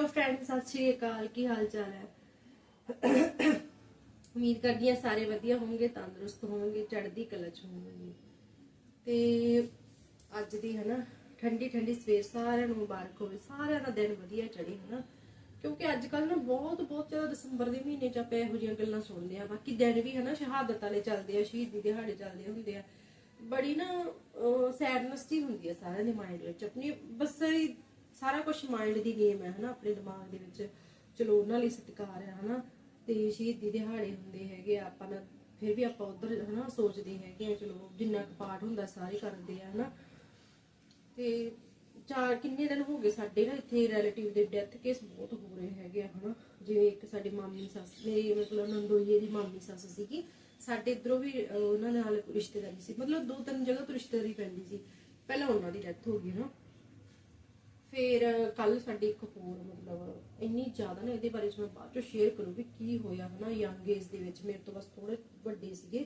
Hello friends ਸਤਿ ਸ਼੍ਰੀ ਅਕਾਲ, ਕੀ ਹਾਲ ਚਾਲ ਹੈ? ਉਮੀਦ ਕਰਦੀ ਹਾਂ ਸਾਰੇ ਵਧੀਆ ਹੋਣਗੇ, ਤੰਦਰੁਸਤ ਹੋਣਗੇ, ਚੜ੍ਹਦੀ ਕਲਾ ਚ ਹੋਣਗੇ। ਤੇ ਅੱਜ ਦੀ ਹਨਾ, ਠੰਡੀ ਠੰਡੀ ਸਵੇਰ, ਸਾਰਿਆਂ ਨੂੰ ਮੁਬਾਰਕ ਹੋਵੇ, ਸਾਰਿਆਂ ਦਾ ਦਿਨ ਵਧੀਆ ਚੜੇ ਹਨਾ। ਕਿਉਂਕਿ ਅੱਜ ਕੱਲ ਨਾ ਬਹੁਤ ਬਹੁਤ ਜ਼ਿਆਦਾ ਦਸੰਬਰ ਦੇ ਮਹੀਨੇ ਚ ਆਪਾਂ ਇਹੋ ਜਿਹੀਆਂ ਗੱਲਾਂ ਸੁਣਦੇ ਆ ਬਾਕੀ ਦਿਨ ਵੀ ਹਨਾ, ਸ਼ਹਾਦਤ ਵਾਲੇ ਚੱਲਦੇ ਆ, ਸ਼ਹੀਦੀ ਦਿਹਾੜੇ ਚੱਲਦੇ ਹੁੰਦੇ ਆ। ਬੜੀ ਨਾ ਸੈਡਨੈਸ ਜੀ ਹੁੰਦੀ ਆ ਸਾਰਿਆਂ ਦੇ ਮਾਈਂਡ ਵਿੱਚ। ਆਪਣੀ, ਬਸ ਸਾਰਾ ਕੁਝ ਮਾਈਂਡ ਦੀ ਗੇਮ ਹੈ ਹਨਾ ਆਪਣੇ ਦਿਮਾਗ ਦੇ ਵਿੱਚ। ਚਲੋ ਉਹਨਾਂ ਲਈ ਸਤਿਕਾਰ ਹੈ ਹਨਾ। ਤੇ ਸ਼ਹੀਦੀ ਦਿਹਾੜੇ ਹੁੰਦੇ ਹੈਗੇ ਆ ਆਪਾਂ ਨਾ ਫਿਰ ਵੀ ਆਪਾਂ ਉਧਰ ਹਨਾ ਸੋਚਦੇ ਹੈਗੇ ਆ ਚਲੋ ਜਿੰਨਾ ਕੁ ਪਾਠ ਹੁੰਦਾ ਸਾਰੇ ਕਰਦੇ ਆ ਹਨਾ। ਤੇ ਚਾਰ ਕਿੰਨੇ ਦਿਨ ਹੋ ਗਏ ਸਾਡੇ ਨਾ ਇੱਥੇ ਰਿਲੇਟਿਵ ਦੇ ਡੈਥ ਕੇਸ ਬਹੁਤ ਹੋ ਰਹੇ ਹੈਗੇ ਆ ਹਨਾ। ਜਿਵੇਂ ਇੱਕ ਸਾਡੀ ਮਾਮੀ ਸੱਸ ਮੇਰੀ ਮਤਲਬ ਨੰਦੋਈਏ ਦੀ ਮਾਮੀ ਸੱਸ ਸੀਗੀ। ਸਾਡੇ ਇਧਰੋਂ ਵੀ ਅਹ, ਉਹਨਾਂ ਨਾਲ ਰਿਸ਼ਤੇਦਾਰੀ ਸੀ। ਮਤਲਬ ਦੋ ਤਿੰਨ ਜਗ੍ਹਾ ਤੋਂ ਰਿਸ਼ਤੇਦਾਰੀ ਪੈਂਦੀ ਸੀ। ਪਹਿਲਾਂ ਉਹਨਾਂ ਦੀ ਡੈਥ ਹੋ ਗਈ ਨਾ ਫਿਰ ਕੱਲ ਸਾਡੀ ਇੱਕ ਹੋਰ ਮਤਲਬ ਇੰਨੀ ਜ਼ਿਆਦਾ ਨਾ ਇਹਦੇ ਬਾਰੇ ਚ ਮੈਂ ਬਾਅਦ ਚੋਂ ਸ਼ੇਅਰ ਕਰੂੰਗੀ ਕੀ ਹੋਇਆ ਹਨਾ ਯੰਗ ਏਜ ਦੇ ਵਿੱਚ। ਮੇਰੇ ਤੋਂ ਬਸ ਥੋੜੇ ਵੱਡੇ ਸੀਗੇ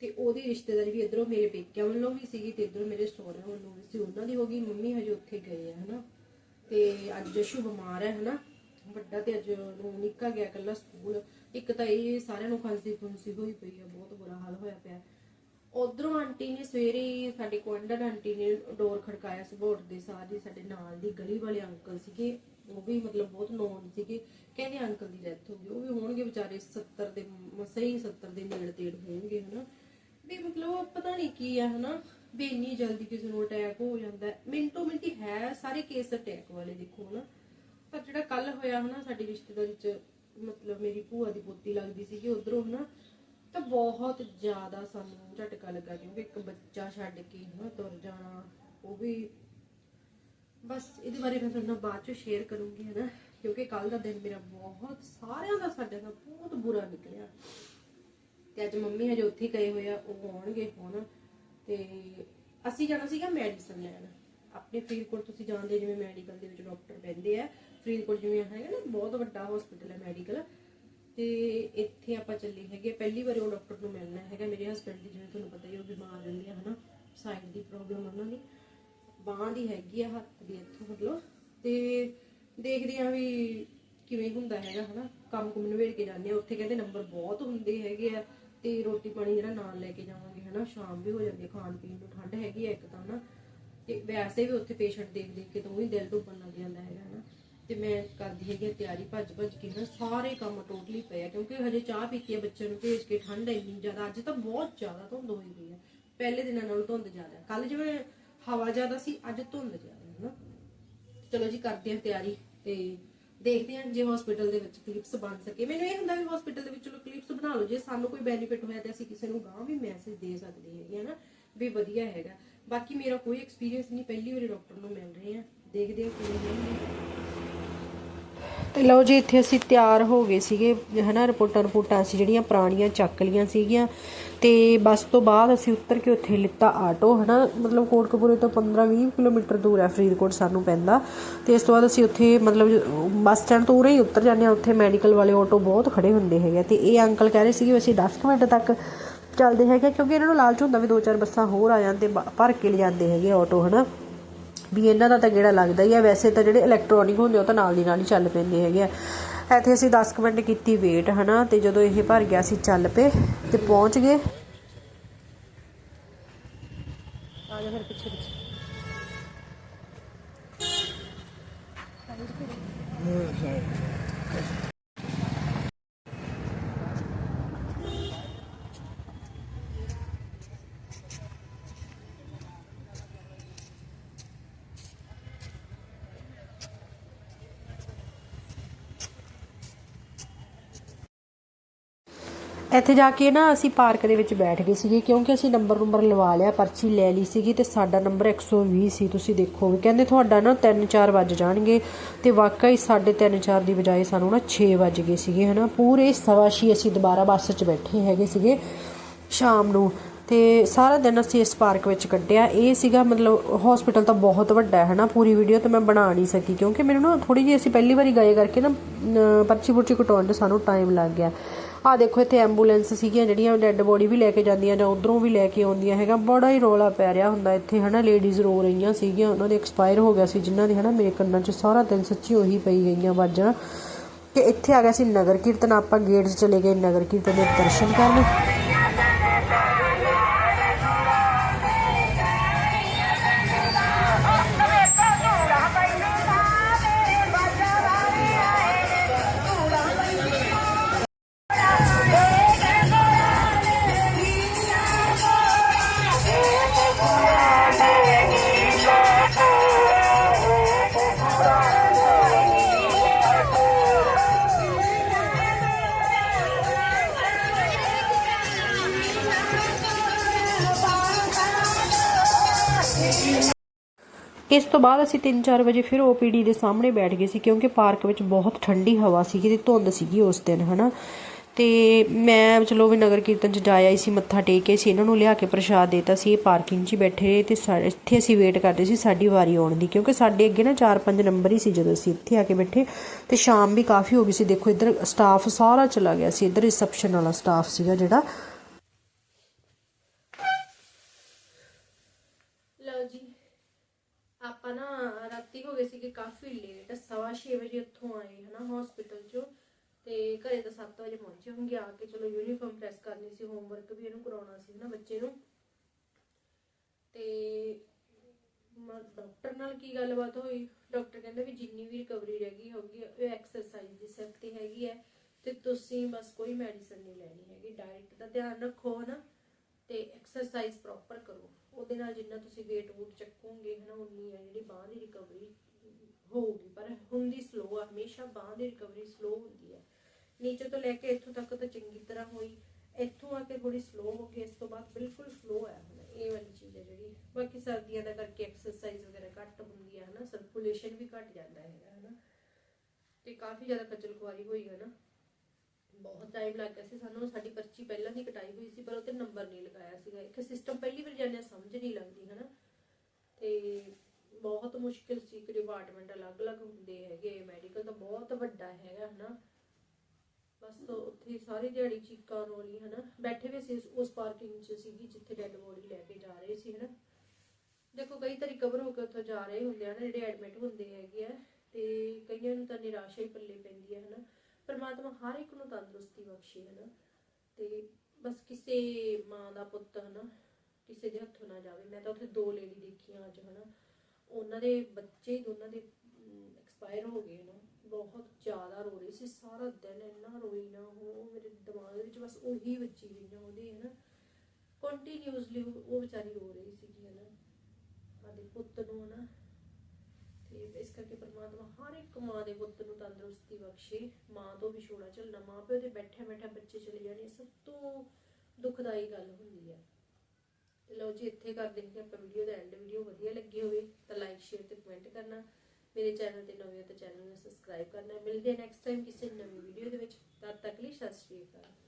ਤੇ ਉਹਦੀ ਰਿਸ਼ਤੇਦਾਰੀ ਵੀ ਇਧਰੋਂ ਮੇਰੇ ਪੇਕਿਆਂ ਵੱਲੋਂ ਵੀ ਸੀਗੀ ਤੇ ਇਧਰੋਂ ਮੇਰੇ ਸਹੁਰਿਆਂ ਵੱਲੋਂ ਵੀ ਸੀ। ਉਹਨਾਂ ਦੀ ਹੋ ਗਈ, ਮੰਮੀ ਹਜੇ ਉੱਥੇ ਗਏ ਆ ਹਨਾ। ਤੇ ਅੱਜ ਜਸ਼ੂ ਬਿਮਾਰ ਹੈ ਹਨਾ। ਵੱਡਾ ਤੇ ਅੱਜ ਨੂੰ ਨਿੱਕਾ ਗਿਆ ਕੱਲਾ ਸਕੂਲ। ਇੱਕ ਤਾਂ ਇਹ ਸਾਰਿਆਂ ਨੂੰ ਖਾਂਸੀ ਖੁੰਸੀ ਹੋਈ ਪਈ ਆ, ਬਹੁਤ ਬੁਰਾ ਹਾਲ ਹੋਇਆ ਪਿਆ। ਉਧਰੋਂ ਆਂਟੀ ਨੇ ਸਵੇਰੇ ਹੀ ਸਾਡੇ ਕੁਆਂਡਨ ਆਂਟੀ ਨੇ ਡੋਰ ਖੜਕਾਇਆ ਸਪੋਰਟ ਦੇ ਸਾਰੇ ਸਾਡੇ ਨਾਲ ਦੀ ਗਲੀ ਵਾਲੇ ਅੰਕਲ ਸੀਗੇ, ਉਹ ਵੀ ਮਤਲਬ ਬਹੁਤ ਨੌਨ ਸੀਗੇ, ਕਹਿੰਦੇ ਅੰਕਲ ਦੀ ਡੈਥ ਹੋ ਗਈ, ਉਹ ਵੀ ਹੋਣਗੇ ਵਿਚਾਰੇ 70 ਦੇ ਮਸਈ 70 ਦੇ ਨੇੜੇ ਤੇੜ ਹੋਣਗੇ, ਹਨਾ। ਵੀ ਮਤਲਬ ਪਤਾ ਨਹੀਂ ਕੀ ਆ, ਹਨਾ, ਵੀ ਇੰਨੀ ਜਲਦੀ ਕਿਸੇ ਨੂੰ ਅਟੈਕ ਹੋ ਜਾਂਦਾ। ਮਿੰਟੋ ਮਿੰਟੀ ਹੈ ਸਾਰੇ ਕੇਸ ਅਟੈਕ ਵਾਲੇ ਦੇਖੋ, ਹਨਾ। ਪਰ ਜਿਹੜਾ ਕੱਲ ਹੋਇਆ, ਹਨਾ, ਸਾਡੀ ਰਿਸ਼ਤੇਦਾਰੀ ਚ ਮਤਲਬ ਮੇਰੀ ਭੂਆ ਦੀ ਪੋਤੀ ਲੱਗਦੀ ਸੀਗੀ, ਉਧਰੋਂ, ਹਨਾ ਤਾਂ ਬਹੁਤ ਜ਼ਿਆਦਾ ਸਾਨੂੰ ਝਟਕਾ ਲੱਗਾ ਕਿਉਂਕਿ ਇੱਕ ਬੱਚਾ ਛੱਡ ਕੇ ਹਨਾ ਤੁਰ ਜਾਣਾ, ਉਹ ਵੀ ਬਸ ਇਹਦੇ ਬਾਰੇ ਮੈਂ ਤੁਹਾਨੂੰ ਬਾਅਦ ਚ ਸ਼ੇਅਰ ਕਰੂੰਗੀ, ਹਨਾ? ਕਿਉਂਕਿ ਕੱਲ ਦਾ ਦਿਨ ਮੇਰਾ ਬਹੁਤ, ਸਾਰਿਆਂ ਦਾ ਸਾਡੇ ਦਾ ਬਹੁਤ ਬੁਰਾ ਨਿਕਲਿਆ। ਤੇ ਅੱਜ ਮੰਮੀ ਹਜੇ ਉੱਥੇ ਗਏ ਹੋਏ ਆ, ਉਹ ਆਉਣਗੇ ਹੁਣ। ਤੇ ਅਸੀਂ ਜਾਣਾ ਸੀਗਾ ਮੈਡੀਸਨ ਲੈਣ। ਆਪਣੇ ਫਰੀਦਕੋਟ ਤੁਸੀਂ ਜਾਣਦੇ ਜਿਵੇਂ ਮੈਡੀਕਲ ਦੇ ਵਿੱਚ ਡਾਕਟਰ ਬੈਠਦੇ ਆ। ਫਰੀਦਕੋਟ ਜਿਵੇਂ ਹੈਗਾ ਨਾ, ਬਹੁਤ ਵੱਡਾ ਹਸਪੀਟਲ ਹੈ ਮੈਡੀਕਲ। ਤੇ ਇੱਥੇ ਆਪਾਂ ਚੱਲੇ ਹੈਗੇ। ਪਹਿਲੀ ਵਾਰ ਉਹ ਡਾਕਟਰ ਨੂੰ ਮਿਲਣਾ ਹੈਗਾ। ਮੇਰੇ ਹਸਬੰਡ ਦੀ ਜਿਵੇਂ ਤੁਹਾਨੂੰ ਪਤਾ ਹੀ ਉਹ ਬਿਮਾਰ ਰਹਿੰਦੇ ਆ, ਹਨਾ। ਸਾਈਡ ਦੀ ਪ੍ਰੋਬਲਮ ਉਹਨਾਂ ਦੀ। ਬਾਂਹ ਦੀ ਹੈਗੀ ਆ, ਹੱਥ ਦੀ ਇੱਥੋਂ ਮਤਲਬ। ਤੇ ਦੇਖਦੇ ਆ ਵੀ ਕਿਵੇਂ ਹੁੰਦਾ ਹੈਗਾ, ਹਨਾ। ਕੰਮ ਕੁਮ ਨਵੇੜ ਕੇ ਜਾਂਦੇ ਆ। ਉੱਥੇ ਕਹਿੰਦੇ ਨੰਬਰ ਬਹੁਤ ਹੁੰਦੇ ਹੈਗੇ ਆ। ਤੇ ਰੋਟੀ ਪਾਣੀ ਜਿਹੜਾ ਨਾਲ ਲੈ ਕੇ ਜਾਵਾਂਗੇ, ਹਨਾ। ਸ਼ਾਮ ਵੀ ਹੋ ਜਾਂਦੀ ਹੈ ਖਾਣ ਪੀਣ ਨੂੰ। ਠੰਡ ਹੈਗੀ ਆ ਇੱਕ ਤਾਂ ਨਾ ਤੇ ਵੈਸੇ ਵੀ ਉੱਥੇ ਪੇਸ਼ੈਂਟ ਦੇਖ ਦੇਖ ਕੇ ਤਾਂ ਉਹ ਹੀ ਦਿਲ ਡੁੱਬਣ ਲੱਗ ਜਾਂਦਾ ਹੈਗਾ ਤੇ ਮੈਂ ਕਰਦੀ ਹੈਗੀ ਆ ਤਿਆਰੀ, ਭੱਜ ਭੱਜ ਕੇ ਨਾ ਸਾਰੇ ਕੰਮ ਟੋਟਲੀ ਪਏ ਕਿਉਂਕਿ ਹਜੇ ਚਾਹ ਪੀਤੀ ਆ ਬੱਚਿਆਂ ਨੂੰ ਭੇਜ ਕੇ, ਠੰਡ ਇੰਨੀ ਜ਼ਿਆਦਾ, ਅੱਜ ਤਾਂ ਬਹੁਤ ਜ਼ਿਆਦਾ ਧੁੰਦ ਹੋਈ ਪਈ ਆ। ਪਹਿਲੇ ਦਿਨਾਂ ਨਾਲੋਂ ਧੁੰਦ ਜ਼ਿਆਦਾ ਕੱਲ ਜਿਵੇਂ ਹਵਾ ਜ਼ਿਆਦਾ ਸੀ, ਅੱਜ ਧੁੰਦ ਜ਼ਿਆਦਾ ਹੈ ਨਾ। ਚਲੋ ਜੀ, ਕਰਦੇ ਹਾਂ ਤਿਆਰੀ ਤੇ ਦੇਖਦੇ ਹਾਂ ਜੇ ਹਸਪੀਟਲ ਦੇ ਵਿੱਚ ਕਲਿੱਪਸ ਬਣ ਸਕੇ। ਮੈਨੂੰ ਇਹ ਹੁੰਦਾ ਵੀ ਹਸਪੀਟਲ ਦੇ ਵਿੱਚ ਚਲੋ ਕਲਿੱਪਸ ਬਣਾ ਲਓ। ਜੇ ਸਾਨੂੰ ਕੋਈ ਬੈਨੀਫਿਟ ਹੋਇਆ ਤੇ ਅਸੀਂ ਕਿਸੇ ਨੂੰ ਗਾਂ ਵੀ ਮੈਸੇਜ ਦੇ ਸਕਦੇ ਹੈਗੇ ਹਨਾ ਵੀ ਵਧੀਆ ਹੈਗਾ। ਬਾਕੀ ਮੇਰਾ ਕੋਈ ਐਕਸਪੀਰੀਅੰਸ ਨਹੀਂ, ਪਹਿਲੀ ਵਾਰੀ ਡਾਕਟਰ ਨੂੰ ਮਿਲ ਰਹੇ ਆ ਦੇਖਦੇ ਹਾਂ ਕਿਵੇਂ ਹੋਣਗੇ ਤੇ ਲਓ ਜੀ, ਇੱਥੇ ਅਸੀਂ ਤਿਆਰ ਹੋ ਗਏ ਸੀਗੇ, ਹਨਾ, ਰਿਪੋਰਟਾਂ ਰਿਪੋਰਟਾਂ ਅਸੀਂ ਜਿਹੜੀਆਂ ਪੁਰਾਣੀਆਂ ਚੱਕ ਲੀਆਂ ਸੀਗੀਆਂ। ਤੇ ਬੱਸ ਤੋਂ ਬਾਅਦ ਅਸੀਂ ਉੱਤਰ ਕੇ ਉੱਥੇ ਲਿੱਤਾ ਆਟੋ, ਹਨਾ, ਮਤਲਬ ਕੋਟਕਪੂਰੇ ਤੋਂ 15-20 ਕਿਲੋਮੀਟਰ ਦੂਰ ਹੈ ਫਰੀਦਕੋਟ ਸਾਨੂੰ ਪੈਂਦਾ। ਤੇ ਇਸ ਤੋਂ ਬਾਅਦ ਅਸੀਂ ਉੱਥੇ, ਮਤਲਬ, ਬੱਸ ਸਟੈਂਡ ਤੋਂ ਉਰੇ ਹੀ ਉੱਤਰ ਜਾਂਦੇ ਹਾਂ, ਉੱਥੇ ਮੈਡੀਕਲ ਵਾਲੇ ਆਟੋ ਬਹੁਤ ਖੜੇ ਹੁੰਦੇ ਹੈਗੇ ਤੇ ਇਹ ਅੰਕਲ ਕਹਿ ਰਹੇ ਸੀਗੇ ਵੀ ਅਸੀਂ 10 ਕੁ ਮਿੰਟ ਤੱਕ ਚੱਲਦੇ ਹੈਗੇ ਕਿਉਂਕਿ ਇਹਨਾਂ ਨੂੰ ਲਾਲਚ ਹੁੰਦਾ ਵੀ ਦੋ ਚਾਰ ਬੱਸਾਂ ਹੋਰ ਆ ਜਾਂਦੇ ਬ- ਭਰ ਕੇ ਲਿਜਾਂਦੇ ਹੈਗੇ ਆਟੋ, ਹਨਾ। ਵੀ ਇਹਨਾਂ ਦਾ ਤਾਂ ਕਿਹੜਾ ਲੱਗਦਾ ਹੀ ਆ, ਵੈਸੇ ਤਾਂ ਜਿਹੜੇ ਇਲੈਕਟ੍ਰੋਨਿਕ ਹੁੰਦੇ ਉਹ ਤਾਂ ਨਾਲ ਦੀ ਨਾਲ ਹੀ ਚੱਲ ਪੈਂਦੇ ਹੈਗੇ ਆ। ਇੱਥੇ ਅਸੀਂ 10 ਕੁ ਮਿੰਟ ਕੀਤੀ ਵੇਟ ਹਨਾ, ਤੇ ਜਦੋਂ ਇਹ ਭਰ ਗਿਆ ਅਸੀਂ ਚੱਲ ਪਏ ਤੇ ਪਹੁੰਚ ਗਏ। ਆ ਜਾ ਫਿਰ ਪਿੱਛੇ ਪਿੱਛੇ। ਇੱਥੇ ਜਾ ਕੇ ਨਾ ਅਸੀਂ ਪਾਰਕ ਦੇ ਵਿੱਚ ਬੈਠ ਗਏ ਸੀਗੇ, ਕਿਉਂਕਿ ਅਸੀਂ ਨੰਬਰ ਨੰਬਰ ਲਵਾ ਲਿਆ, ਪਰਚੀ ਲੈ ਲਈ ਸੀਗੀ ਤੇ ਸਾਡਾ ਨੰਬਰ 120 ਸੀ ਤੁਸੀਂ ਦੇਖੋਗੇ ਕਹਿੰਦੇ ਤੁਹਾਡਾ ਨਾ 3-4 ਵੱਜ ਜਾਣਗੇ ਤੇ ਵਾਕਈ ਸਾਡੇ 3-4 ਦੀ ਬਜਾਏ ਸਾਨੂੰ ਨਾ 6 ਵੱਜ ਗਏ ਸੀਗੇ, ਹਨਾ। ਪੂਰੇ ਸਵਾ ਛੇ ਅਸੀਂ ਦੁਬਾਰਾ ਬੱਸ 'ਚ ਬੈਠੇ ਹੈਗੇ ਸੀਗੇ ਸ਼ਾਮ ਨੂੰ। ਤੇ ਸਾਰਾ ਦਿਨ ਅਸੀਂ ਇਸ ਪਾਰਕ ਵਿੱਚ ਕੱਢਿਆ ਇਹ ਸੀਗਾ ਮਤਲਬ ਹਸਪੀਟਲ ਤਾਂ ਬਹੁਤ ਵੱਡਾ ਹੈ ਨਾ ਪੂਰੀ ਵੀਡੀਓ ਤਾਂ ਮੈਂ ਬਣਾ ਨਹੀਂ ਸਕੀ, ਕਿਉਂਕਿ ਮੈਨੂੰ ਨਾ ਥੋੜੀ ਜਿਹੀ ਅਸੀਂ ਪਹਿਲੀ ਵਾਰੀ ਗਏ ਕਰਕੇ ਨਾ ਪਰਚੀ ਪੁਰਚੀ ਕਟਾਉਣ 'ਚ ਸਾਨੂੰ ਟਾਈਮ ਲੱਗ ਗਿਆ। ਆ ਦੇਖੋ, ਇੱਥੇ ਐਂਬੂਲੈਂਸ ਸੀਗੀਆਂ ਜਿਹੜੀਆਂ ਡੈੱਡ ਬੋਡੀ ਵੀ ਲੈ ਕੇ ਜਾਂਦੀਆਂ ਜਾਂ ਉਧਰੋਂ ਵੀ ਲੈ ਕੇ ਆਉਂਦੀਆਂ ਹੈਗਾ। ਬੜਾ ਹੀ ਰੋਲਾ ਪੈ ਰਿਹਾ ਹੁੰਦਾ ਇੱਥੇ, ਹਨਾ? ਲੇਡੀਜ਼ ਰੋ ਰਹੀਆਂ ਸੀਗੀਆਂ, ਉਹਨਾਂ ਦੇ ਐਕਸਪਾਇਰ ਹੋ ਗਿਆ ਸੀ ਜਿਨ੍ਹਾਂ ਦੇ, ਹਨਾ? ਮੇਰੇ ਕੰਨਾਂ 'ਚ ਸਾਰਾ ਦਿਨ ਸੱਚੀ ਉਹੀ ਪਈ ਗਈਆਂ ਵਾਜਾਂ। ਕਿ ਇੱਥੇ ਆ ਗਿਆ ਸੀ ਨਗਰ ਕੀਰਤਨ, ਆਪਾਂ ਗੇਟ 'ਚ ਚਲੇ ਗਏ ਨਗਰ ਕੀਰਤਨ ਦੇ ਦਰਸ਼ਨ ਕਰਨ। ਇਸ ਤੋਂ ਬਾਅਦ ਅਸੀਂ 3-4 ਵਜੇ ਫਿਰ OPD ਦੇ ਸਾਹਮਣੇ ਬੈਠ ਗਏ ਸੀ, ਕਿਉਂਕਿ ਪਾਰਕ ਵਿੱਚ ਬਹੁਤ ਠੰਡੀ ਹਵਾ ਸੀਗੀ ਤੇ ਧੁੰਦ ਸੀਗੀ ਉਸ ਦਿਨ, ਹਨਾ? ਤੇ ਮੈਂ ਚਲੋ ਵੀ ਨਗਰ ਕੀਰਤਨ ਚ ਜਾਇਆ ਸੀ, ਮੱਥਾ ਟੇਕ ਕੇ ਸੀ ਇਹਨਾਂ ਨੂੰ ਲਿਆ ਕੇ ਪ੍ਰਸ਼ਾਦ ਦੇਤਾ ਸੀ, ਇਹ ਪਾਰਕਿੰਗ 'ਚ ਹੀ ਬੈਠੇ ਰਹੇ ਤੇ ਸਾ- ਇੱਥੇ ਅਸੀਂ ਵੇਟ ਕਰਦੇ ਸੀ ਸਾਡੀ ਵਾਰੀ ਆਉਣ ਦੀ, ਕਿਉਂਕਿ ਸਾਡੇ ਅੱਗੇ ਨਾ 4-5 ਨੰਬਰ ਹੀ ਸੀ ਜਦੋਂ ਅਸੀਂ ਇੱਥੇ ਆ ਕੇ ਬੈਠੇ, ਤੇ ਸ਼ਾਮ ਵੀ ਕਾਫੀ ਹੋ ਗਈ ਸੀ। ਦੇਖੋ ਇੱਧਰ ਸਟਾਫ ਸਾਰਾ ਚਲਾ ਗਿਆ ਸੀ, ਇੱਧਰ ਰਿਸੈਪਸ਼ਨ ਵਾਲਾ ਸਟਾਫ ਸੀਗਾ ਜਿਹੜਾ ਲਓ ਜੀ ਆਪਾਂ ਨਾ ਰਾਤੀ ਹੋ ਗਏ ਸੀਗੇ ਕਾਫੀ ਲੇਟ ਸਵਾ ਛੇ ਵਜੇ ਉੱਥੋਂ ਆਏ, ਹਨਾ ਹਸਪੀਟਲ ਚੋਂ। ਤੇ ਘਰੇ ਤਾਂ 7 ਵਜੇ ਪਹੁੰਚੇ ਹੋਣਗੇ, ਆ ਕੇ ਚਲੋ ਯੂਨੀਫਾਰਮ ਪ੍ਰੈਸ ਕਰਨੀ ਸੀ ਹੋਮਵਰਕ ਵੀ ਇਹਨੂੰ ਕਰਾਉਣਾ ਸੀ ਨਾ ਬੱਚੇ ਨੂੰ। ਤੇ ਡਾਕਟਰ ਨਾਲ ਕੀ ਗੱਲਬਾਤ ਹੋਈ? ਡਾਕਟਰ ਕਹਿੰਦਾ ਵੀ ਜਿੰਨੀ ਵੀ ਰਿਕਵਰੀ ਰਹਿ ਹੋਗੀ ਉਹ ਐਕਸਰਸਾਈਜ਼ ਦੀ ਸਿਰ ਹੈਗੀ ਹੈ, ਤੇ ਤੁਸੀਂ ਬਸ ਕੋਈ ਮੈਡੀਸਨ ਨਹੀਂ ਲੈਣੀ ਹੈਗੀ ਡਾਈਟ ਦਾ ਧਿਆਨ ਰੱਖੋ, ਹਨਾ, ਤੇ ਐਕਸਰਸਾਈਜ਼ ਪ੍ਰੋਪਰ ਕਰੋ। ਉਹਦੇ ਨਾਲ ਜਿੰਨਾ ਤੁਸੀਂ weight ਵੂਟ ਚੱਕੋਗੇ, ਹਨਾ, ਉਨੀ ਹੈ ਜਿਹੜੀ ਬਾਹ ਦੀ ਰਿਕਵਰੀ ਹੋਊਗੀ, ਪਰ ਹੁੰਦੀ ਸਲੋ ਆ, ਹਮੇਸ਼ਾ ਬਾਹ ਦੀ ਰਿਕਵਰੀ ਸਲੋ ਹੁੰਦੀ ਹੈ ਨੀਚੇ ਤੋਂ ਲੈ ਕੇ ਇੱਥੋਂ ਤੱਕ ਤਾਂ ਚੰਗੀ ਤਰ੍ਹਾਂ ਹੋਈ, ਇੱਥੋਂ ਆ ਕੇ ਥੋੜੀ ਸਲੋ ਹੋ ਗਈ, ਇਸ ਤੋਂ ਬਾਅਦ ਬਿਲਕੁਲ ਸਲੋ ਹੈ ਹੁਣ, ਇਹ ਵਾਲੀ ਚੀਜ਼ ਹੈ ਜਿਹੜੀ। ਬਾਕੀ ਸਰਦੀਆਂ ਦਾ ਕਰਕੇ ਐਕਸਰਸਾਈਜ਼ ਵਗੈਰਾ ਘੱਟ ਹੁੰਦੀ ਹੈ ਹਨਾ ਸਰਕੂਲੇਸ਼ਨ ਵੀ ਘੱਟ ਜਾਂਦਾ ਹੈਗਾ, ਹਨਾ। ਤੇ ਕਾਫੀ ਜ਼ਿਆਦਾ ਖੱਜਲ ਖੁਆਰੀ ਹੋਈ ਹੈ ਨਾ ਬਹੁਤ ਟਾਈਮ ਲੱਗ ਗਿਆ ਸੀ ਸਾਨੂੰ, ਸਾਡੀ ਪਰਚੀ ਪਹਿਲਾਂ ਦੀ ਕਟਾਈ ਹੋਈ ਸੀ, ਪਰ ਉਹਤੇ ਨੰਬਰ ਨਹੀਂ ਲਗਾਇਆ ਸੀਗਾ। ਇੱਕ ਸਿਸਟਮ ਪਹਿਲੀ ਵਾਰ ਜਾਂਦੇ ਸਮਝ ਨਹੀਂ ਲੱਗਦੀ, ਹਨਾ। ਤੇ ਬਹੁਤ ਮੁਸ਼ਕਿਲ ਸੀ ਕਿ ਡਿਪਾਰਟਮੈਂਟ ਅਲੱਗ-ਅਲੱਗ ਹੁੰਦੇ ਹੈਗੇ ਮੈਡੀਕਲ ਤਾਂ ਬਹੁਤ ਵੱਡਾ ਹੈਗਾ, ਹਨਾ। ਬਸ ਉੱਥੇ ਸਾਰੀ ਦਿਹਾੜੀ ਚੀਕਾਂ ਰੋਲੀ, ਹਨਾ। ਬੈਠੇ ਵੀ ਸੀ ਉਸ ਪਾਰਕਿੰਗ 'ਚ ਸੀਗੀ, ਜਿੱਥੇ ਡੈੱਡ ਬੋਡੀ ਲੈ ਕੇ ਜਾ ਰਹੇ ਸੀ, ਹਨਾ। ਦੇਖੋ, ਕਈ ਤਾਂ ਰਿਕਵਰ ਹੋ ਕੇ ਉੱਥੋਂ ਜਾ ਰਹੇ ਹੁੰਦੇ ਆ ਜਿਹੜੇ ਐਡਮਿਟ ਹੁੰਦੇ ਹੈਗੇ ਆ, ਤੇ ਕਈਆਂ ਨੂੰ ਤਾਂ ਨਿਰਾਸ਼ਾ ਹੀ ਪੱਲੇ ਪੈਂਦੀ ਹੈ ਹਨਾ। ਪਰਮਾਤਮਾ ਹਰ ਇੱਕ ਨੂੰ ਤੰਦਰੁਸਤੀ ਬਖਸ਼ੇ, ਹਨਾ। ਤੇ ਬਸ ਕਿਸੇ ਮਾਂ ਦਾ ਪੁੱਤ, ਹਨਾ, ਕਿਸੇ ਦੇ ਹੱਥੋਂ ਨਾ ਜਾਵੇ। ਮੈਂ ਤਾਂ ਉੱਥੇ ਦੋ ਲੇਡੀ ਦੇਖੀਆਂ ਅੱਜ, ਹਨਾ। ਉਹਨਾਂ ਦੇ ਬੱਚੇ ਦੋਨਾਂ ਦੇ ਐਕਸਪਾਇਰ ਹੋ ਗਏ ਨਾ, ਬਹੁਤ ਜ਼ਿਆਦਾ ਰੋ ਰਹੀ ਸੀ, ਸਾਰਾ ਦਿਨ ਇੰਨਾ ਰੋਈ ਨਾ ਉਹ ਮੇਰੇ ਦਿਮਾਗ ਵਿੱਚ ਬਸ ਉਹੀ ਵੱਜੀ ਗਈਆਂ ਉਹਦੇ ਹਨਾ ਕੰਟੀਨਿਊਸਲੀ ਉਹ ਵਿਚਾਰੀ ਰੋ ਰਹੀ ਸੀਗੀ ਹਨਾ ਆਦੇ ਪੁੱਤ ਨੂੰ ਹਨਾ ਤੇ ਇਸ ਕਰਕੇ ਪਰਮਾਤਮਾ ਹਰ ਇੱਕ ਮਾਂ ਦੇ ਪੁੱਤ ਨੂੰ ਤੰਦਰੁਸਤੀ ਬਖਸ਼ੇ, ਮਾਂ ਤੋਂ ਵਿਛੋੜਾ ਝੱਲਣਾ, ਮਾਂ ਪਿਓ ਦੇ ਬੈਠੇ ਬੈਠੇ ਬੱਚੇ ਚਲੇ ਜਾਣੇ ਸਭ ਤੋਂ ਦੁਖਦਾਈ ਗੱਲ ਹੁੰਦੀ ਹੈ। ਜੀ ਇੱਥੇ ਕਰਦੇ ਹਾਂ ਕਿ ਆਪਾਂ ਵੀਡੀਓ ਦਾ ਐਂਡ ਵੀਡੀਓ ਵਧੀਆ ਲੱਗੀ ਹੋਵੇ, ਤਾਂ ਲਾਈਕ ਸ਼ੇਅਰ ਤੇ ਕਮੈਂਟ ਕਰਨਾ। ਮੇਰੇ ਚੈਨਲ ਤੇ ਨਵੇਂ ਹੋ ਤਾਂ ਚੈਨਲ ਨੂੰ ਸਬਸਕ੍ਰਾਈਬ ਕਰਨਾ। ਮਿਲਦੇ ਹਾਂ ਨੈਕਸਟ ਟਾਈਮ ਕਿਸੇ ਨਵੀਂ ਵੀਡੀਓ ਦੇ ਵਿੱਚ। ਤਦ ਤੱਕ ਲਈ ਸਤਿ ਸ਼੍ਰੀ ਅਕਾਲ।